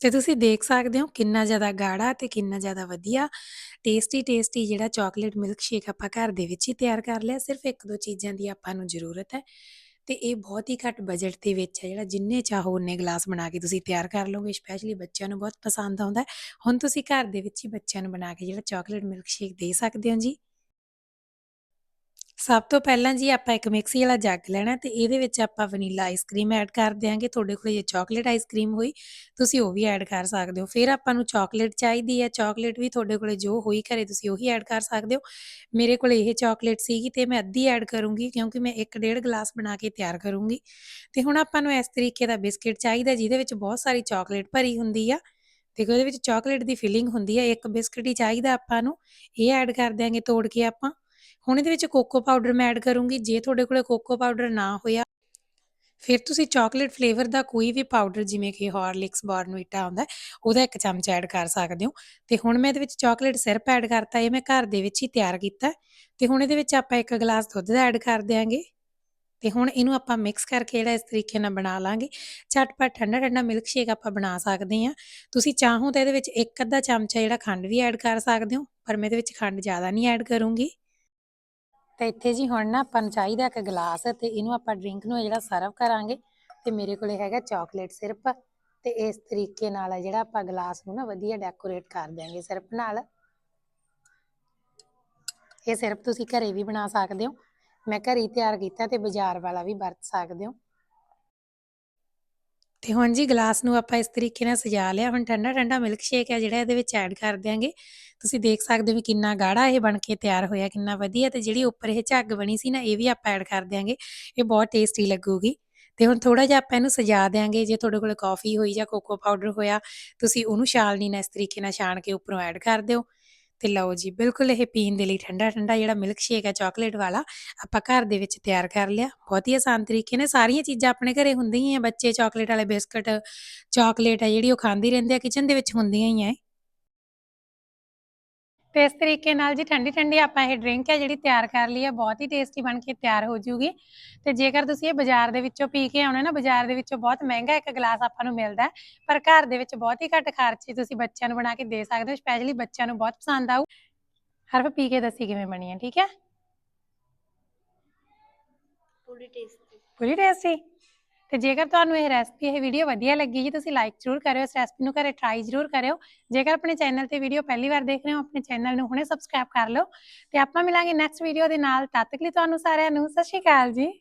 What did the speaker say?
ਤੇ ਤੁਸੀਂ ਦੇਖ ਸਕਦੇ ਹੋ ਕਿੰਨਾ ਜ਼ਿਆਦਾ ਗਾੜਾ ਤੇ ਕਿੰਨਾ ਜ਼ਿਆਦਾ ਵਧੀਆ ਟੇਸਟੀ ਟੇਸਟੀ ਜਿਹੜਾ ਚਾਕਲੇਟ ਮਿਲਕ ਸ਼ੇਕ ਆਪਾਂ ਘਰ ਦੇ ਵਿੱਚ ਹੀ ਤਿਆਰ ਕਰ ਲਿਆ, ਸਿਰਫ ਇੱਕ ਦੋ ਚੀਜ਼ਾਂ ਦੀ ਆਪਾਂ ਨੂੰ ਜ਼ਰੂਰਤ ਹੈ। ਤੇ ਇਹ ਬਹੁਤ ਹੀ ਘੱਟ ਬਜਟ ਦੇ ਵਿੱਚ ਹੈ ਜਿਹੜਾ ਜਿੰਨੇ ਚਾਹੋ ਉਨੇ ਗਲਾਸ ਬਣਾ ਕੇ ਤੁਸੀਂ ਤਿਆਰ ਕਰ ਲਓਗੇ ਸਪੈਸ਼ਲੀ ਬੱਚਿਆਂ ਨੂੰ ਬਹੁਤ ਪਸੰਦ ਆਉਂਦਾ ਹੁਣ ਤੁਸੀਂ ਘਰ ਦੇ ਵਿੱਚ ਹੀ ਬੱਚਿਆਂ ਨੂੰ ਬਣਾ ਕੇ ਜਿਹੜਾ ਚਾਕਲੇਟ ਮਿਲਕ ਸ਼ੇਕ ਦੇ ਸਕਦੇ ਹੋ ਜੀ। ਸਭ ਤੋਂ ਪਹਿਲਾਂ ਜੀ ਆਪਾਂ ਇੱਕ ਮਿਕਸੀ ਵਾਲਾ ਜੱਗ ਲੈਣਾ ਤੇ ਇਹਦੇ ਵਿੱਚ ਆਪਾਂ ਵਨੀਲਾ ਆਈਸਕ੍ਰੀਮ ਐਡ ਕਰ ਦਿਆਂਗੇ। ਤੁਹਾਡੇ ਕੋਲ ਜੇ ਚਾਕਲੇਟ ਆਈਸਕ੍ਰੀਮ ਹੋਈ, ਤੁਸੀਂ ਉਹ ਵੀ ਐਡ ਕਰ ਸਕਦੇ ਹੋ। ਫਿਰ ਆਪਾਂ ਨੂੰ ਚਾਕਲੇਟ ਚਾਹੀਦੀ ਹੈ। ਚਾਕਲੇਟ ਵੀ ਤੁਹਾਡੇ ਕੋਲੇ ਜੋ ਹੋਈ ਘਰੇ ਤੁਸੀਂ ਉਹੀ ਐਡ ਕਰ ਸਕਦੇ ਹੋ। ਮੇਰੇ ਕੋਲ ਇਹ ਚਾਕਲੇਟ ਸੀਗੀ ਤੇ ਮੈਂ ਅੱਧੀ ਐਡ ਕਰੂੰਗੀ ਕਿਉਂਕਿ ਮੈਂ 1.5 ਗਲਾਸ ਬਣਾ ਕੇ ਤਿਆਰ ਕਰੂੰਗੀ। ਤੇ ਹੁਣ ਆਪਾਂ ਨੂੰ ਇਸ ਤਰੀਕੇ ਦਾ ਬਿਸਕਟ ਚਾਹੀਦਾ ਜਿਹਦੇ ਵਿੱਚ ਬਹੁਤ ਸਾਰੀ ਚਾਕਲੇਟ ਭਰੀ ਹੁੰਦੀ ਆ। ਦੇਖੋ ਇਹਦੇ ਵਿੱਚ ਚਾਕਲੇਟ ਦੀ ਫਿਲਿੰਗ ਹੁੰਦੀ ਹੈ ਇੱਕ ਬਿਸਕਟ ਹੀ ਚਾਹੀਦਾ ਆਪਾਂ ਨੂੰ। ਇਹ ਐਡ ਕਰ ਦਿਆਂਗੇ, ਤੋੜ ਕੇ ਆਪਾਂ। ਹੁਣ ਇਹਦੇ ਵਿੱਚ ਕੋਕੋ ਪਾਊਡਰ ਮੈਂ ਐਡ ਕਰੂੰਗੀ, ਜੇ ਤੁਹਾਡੇ ਕੋਲੇ ਕੋਕੋ ਪਾਊਡਰ ਨਾ ਹੋਇਆ, ਫਿਰ ਤੁਸੀਂ ਚਾਕਲੇਟ ਫਲੇਵਰ ਦਾ ਕੋਈ ਵੀ ਪਾਊਡਰ ਜਿਵੇਂ ਕਿ ਹਾਰਲਿਕਸ ਬੋਰਨਵੀਟਾ ਆਉਂਦਾ, ਉਹਦਾ ਇੱਕ ਚਮਚ ਐਡ ਕਰ ਸਕਦੇ ਹੋ। ਤੇ ਹੁਣ ਮੈਂ ਇਹਦੇ ਵਿੱਚ ਚਾਕਲੇਟ ਸਿਰਪ ਐਡ ਕਰਤਾ, ਇਹ ਮੈਂ ਘਰ ਦੇ ਵਿੱਚ ਹੀ ਤਿਆਰ ਕੀਤਾ। ਤੇ ਹੁਣ ਇਹਦੇ ਵਿੱਚ ਆਪਾਂ ਇੱਕ ਗਲਾਸ ਦੁੱਧ ਦਾ ਐਡ ਕਰ ਦਿਆਂਗੇ। ਤੇ ਹੁਣ ਇਹਨੂੰ ਆਪਾਂ ਮਿਕਸ ਕਰਕੇ ਜਿਹੜਾ ਇਸ ਤਰੀਕੇ ਨਾਲ ਬਣਾ ਲਾਂਗੇ। ਝਟਪਟ ਠੰਡਾ ਠੰਡਾ ਮਿਲਕ ਸ਼ੇਕ ਆਪਾਂ ਬਣਾ ਸਕਦੇ ਹਾਂ। ਤੁਸੀਂ ਚਾਹੋ ਤਾਂ ਇਹਦੇ ਵਿੱਚ ਇੱਕ ਅੱਧਾ ਚਮਚਾ ਜਿਹੜਾ ਖੰਡ ਵੀ ਐਡ ਕਰ ਸਕਦੇ ਹੋ, ਪਰ ਮੈਂ ਇਹਦੇ ਵਿੱਚ ਖੰਡ ਜ਼ਿਆਦਾ ਨਹੀਂ ਐਡ ਕਰੂੰਗੀ। ਤੇ ਇੱਥੇ ਜੀ ਹੁਣ ਨਾ ਆਪਾਂ ਨੂੰ ਚਾਹੀਦਾ ਇੱਕ ਗਲਾਸ ਤੇ ਇਹਨੂੰ ਆਪਾਂ ਡਰਿੰਕ ਨੂੰ ਜਿਹੜਾ ਸਰਵ ਕਰਾਂਗੇ ਤੇ ਮੇਰੇ ਕੋਲੇ ਹੈਗਾ ਚਾਕਲੇਟ ਸਿਰਪ ਤੇ ਇਸ ਤਰੀਕੇ ਨਾਲ ਜਿਹੜਾ ਆਪਾਂ ਗਲਾਸ ਨੂੰ ਨਾ ਵਧੀਆ ਡੈਕੋਰੇਟ ਕਰ ਦਿਆਂਗੇ ਸਿਰਪ ਨਾਲ। ਇਹ ਸਿਰਪ ਤੁਸੀਂ ਘਰੇ ਵੀ ਬਣਾ ਸਕਦੇ ਹੋ। ਮੈਂ ਘਰੇ ਤਿਆਰ ਕੀਤਾ ਤੇ ਬਾਜ਼ਾਰ ਵਾਲਾ ਵੀ ਵਰਤ ਸਕਦੇ ਹੋ। ਤੇ ਹੁਣ ਜੀ ਗਲਾਸ ਨੂੰ ਆਪਾਂ ਇਸ ਤਰੀਕੇ ਨਾਲ ਸਜਾ ਲਿਆ। ਹੁਣ ਠੰਡਾ ਠੰਡਾ ਮਿਲਕ ਸ਼ੇਕ ਹੈ ਜਿਹੜਾ, ਇਹਦੇ ਵਿੱਚ ਐਡ ਕਰ ਦਿਆਂਗੇ। ਤੁਸੀਂ ਦੇਖ ਸਕਦੇ ਹੋ ਵੀ ਕਿੰਨਾ ਗਾੜਾ ਇਹ ਬਣ ਕੇ ਤਿਆਰ ਹੋਇਆ, ਕਿੰਨਾ ਵਧੀਆ। ਤੇ ਜਿਹੜੀ ਉੱਪਰ ਇਹ ਝੱਗ ਬਣੀ ਸੀ ਨਾ, ਇਹ ਵੀ ਆਪਾਂ ਐਡ ਕਰ ਦਿਆਂਗੇ। ਇਹ ਬਹੁਤ ਟੇਸਟੀ ਲੱਗੂਗੀ। ਤੇ ਹੁਣ ਥੋੜਾ ਜਿਹਾ ਆਪਾਂ ਇਹਨੂੰ ਸਜਾ ਦਿਆਂਗੇ। ਜੇ ਤੁਹਾਡੇ ਕੋਲ ਕਾਫੀ ਹੋਈ ਜਾਂ ਕੋਕੋ ਪਾਊਡਰ ਹੋਇਆ, ਤੁਸੀਂ ਉਹਨੂੰ ਛਾਲਣੀ ਨਾਲ ਇਸ ਤਰੀਕੇ ਨਾਲ ਛਾਣ ਕੇ ਉੱਪਰੋਂ ਐਡ ਕਰ ਦਿਓ। ਤੇ ਲਓ ਜੀ, ਬਿਲਕੁਲ ਇਹ ਪੀਣ ਦੇ ਲਈ ਠੰਡਾ ਠੰਡਾ ਜਿਹੜਾ ਮਿਲਕ ਸ਼ੇਕ ਹੈ ਚਾਕਲੇਟ ਵਾਲਾ, ਆਪਾਂ ਘਰ ਦੇ ਵਿੱਚ ਤਿਆਰ ਕਰ ਲਿਆ। ਬਹੁਤ ਹੀ ਆਸਾਨ ਤਰੀਕੇ ਨੇ, ਸਾਰੀਆਂ ਚੀਜ਼ਾਂ ਆਪਣੇ ਘਰੇ ਹੁੰਦੀਆਂ ਹੀ ਆ, ਬੱਚੇ ਚਾਕਲੇਟ ਵਾਲੇ ਬਿਸਕਟ ਚਾਕਲੇਟ ਆ ਜਿਹੜੀ ਉਹ ਖਾਂਦੀ ਰਹਿੰਦੇ ਆ ਕਿਚਨ ਦੇ ਵਿੱਚ ਹੁੰਦੀਆਂ ਹੀ ਆ ਤੇ ਇਸ ਤਰੀਕੇ ਨਾਲ ਜੀ ਠੰਡੀ ਠੰਡੀ ਆਪਾਂ ਇਹ ਡਰਿੰਕ ਹੈ ਜਿਹੜੀ ਤਿਆਰ ਕਰ ਲਈ ਹੈ ਬਹੁਤ ਹੀ ਟੇਸਟੀ ਬਣ ਕੇ ਤਿਆਰ ਹੋ ਜੂਗੀ। ਤੇ ਜੇਕਰ ਤੁਸੀਂ ਇਹ ਬਾਜ਼ਾਰ ਦੇ ਵਿੱਚੋਂ ਪੀ ਕੇ ਆਉਣਾ ਨਾ ਬਾਜ਼ਾਰ ਦੇ ਵਿੱਚੋਂ ਬਹੁਤ ਮਹਿੰਗਾ ਇੱਕ ਗਲਾਸ ਆਪਾਂ ਨੂੰ ਮਿਲਦਾ ਪਰ ਘਰ ਦੇ ਵਿੱਚ ਬਹੁਤ ਹੀ ਘੱਟ ਖਰਚੇ ਤੁਸੀਂ ਬੱਚਿਆਂ ਨੂੰ ਬਣਾ ਕੇ ਦੇ ਸਕਦੇ ਹੋ ਸਪੈਸ਼ਲੀ ਬੱਚਿਆਂ ਨੂੰ ਬਹੁਤ ਪਸੰਦ ਆਊ। ਹਰਫ ਪੀ ਕੇ ਦੱਸੀ ਕਿਵੇਂ ਬਣੀ ਹੈ ਠੀਕ ਹੈ? ਪੂਰੀ ਟੇਸਟੀ ਪੂਰੀ ਟੇਸਟੀ ਤੇ ਜੇਕਰ ਤੁਹਾਨੂੰ ਇਹ ਰੈਸਪੀ ਇਹ ਵੀਡੀਓ ਵਧੀਆ ਲੱਗੀ ਜੀ, ਤੁਸੀਂ ਲਾਈਕ ਜ਼ਰੂਰ ਕਰਿਓ, ਇਸ ਰੈਸਪੀ ਨੂੰ ਘਰੇ ਟਰਾਈ ਜ਼ਰੂਰ ਕਰਿਓ। ਜੇਕਰ ਆਪਣੇ ਚੈਨਲ ਤੇ ਵੀਡੀਓ ਪਹਿਲੀ ਵਾਰ ਦੇਖ ਰਹੇ ਹੋ, ਆਪਣੇ ਚੈਨਲ ਨੂੰ ਹੁਣੇ ਸਬਸਕ੍ਰਾਈਬ ਕਰ ਲਓ। ਤੇ ਆਪਾਂ ਮਿਲਾਂਗੇ ਨੈਕਸਟ ਵੀਡੀਓ ਦੇ ਨਾਲ। ਤਦ ਤੱਕ ਲਈ ਤੁਹਾਨੂੰ ਸਾਰਿਆਂ ਨੂੰ ਸਤਿ ਸ਼੍ਰੀ ਅਕਾਲ ਜੀ।